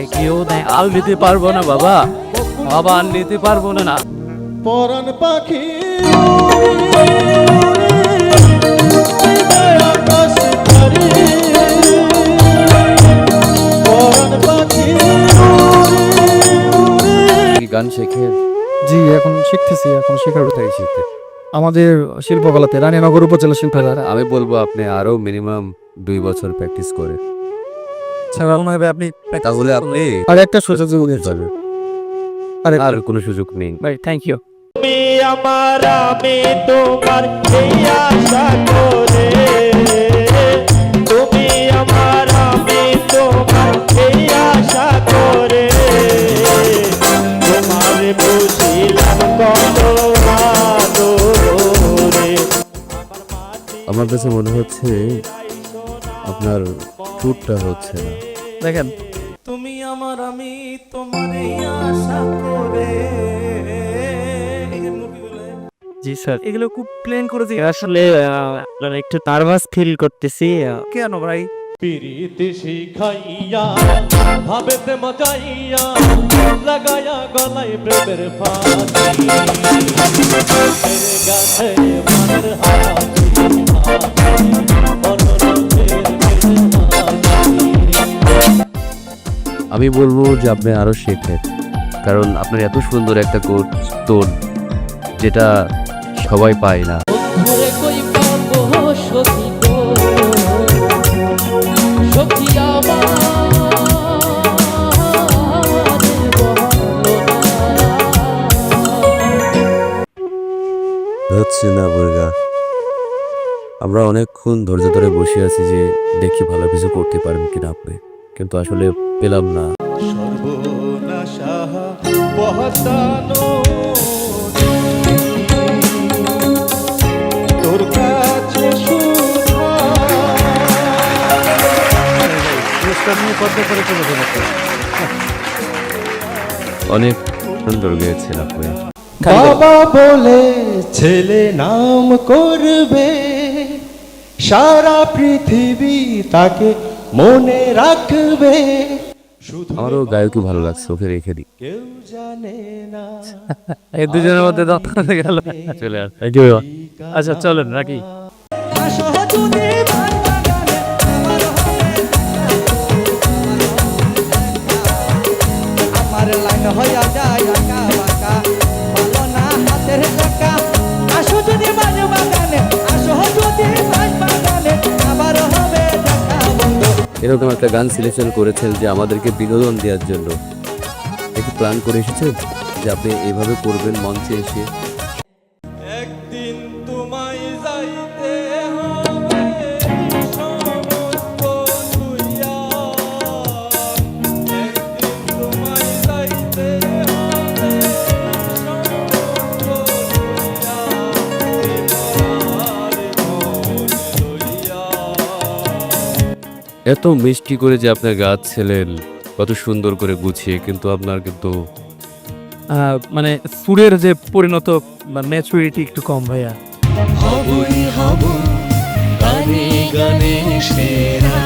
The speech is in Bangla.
দেয় কেউ দেয় আর নিতে পারব না বাবা। বাবা আর নিতে পারব না না। পরাণ পাখি। গান শেখে। জি এখন শিখতেছি এখন শেখার কোথায় শিখতে আমাদের শিল্পকলাতে রানীনগর উপজেলা শিল্পাগার আমি বলব আপনি আরও মিনিমাম দুই বছর প্র্যাকটিস করে আপনি তাহলে আপনি আর একটা সুযোগ আরে আর কোনো সুযোগ নেই। ভাই থ্যাংক ইউ তুমি আমার আমি তোমার এই আশা করে। তুমি আমার আমি তোমার এই আশা করে। তোমার বুঝিলাম কত আমার কাছে মনে হচ্ছে আপনার ট্যুরটা হচ্ছে না। দেখেন। তুমি আমার আমি তোমার আশা করে। জি স্যার। এগুলো খুব প্লেন করেছি আসলে আপনার একটু নার্ভাস ফিল করতেছি। কেন ভাই? পিরিতি শিখাইয়া ভাবেতে মজাইয়া লাগায়া গলায় প্রেমের ফাঁকি গাছে মনের হাতি আমি বলব যে আপনি আরও শেখেন। কারণ আপনার এত সুন্দর একটা কোট টোন যেটা সবাই পায় না। হচ্ছে না। বুর্গা আমরা অনেকক্ষণ ধৈর্য ধরে বসে আছি যে দেখি ভালো কিছু করতে পারেন কিনা আপনি। কিন্তু আসলে পেলাম না। অনেক সুন্দর গেয়েছেন আপনি। বাবা বলে ছেলে নাম করবে সারা পৃথিবী তাকে মনে রাখবে। আমারও গায়কই ভালো লাগছে ওকে রেখে দিই। কেউ জানে না। এই দুজনের মধ্যে দত্ত গেল। চলে আস আচ্ছা চলেন রাখি। আমার লাইন হইয়া যায় আঁকা বাঁকা। ভালো না হাতের এরকম একটা গান সিলেকশন করেছেন যে আমাদেরকে বিনোদন দেওয়ার জন্য। একটু প্ল্যান করে এসেছেন যে আপনি এভাবে করবেন মঞ্চে এসে। এত মিষ্টি করে যে আপনার গাছ ছিলেন কত সুন্দর করে গুছিয়ে কিন্তু আপনার কিন্তু মানে সুরের যে পরিণত ম্যাচুরিটি একটু কম ভাইয়া। হবই হব গানে গানে সেরা।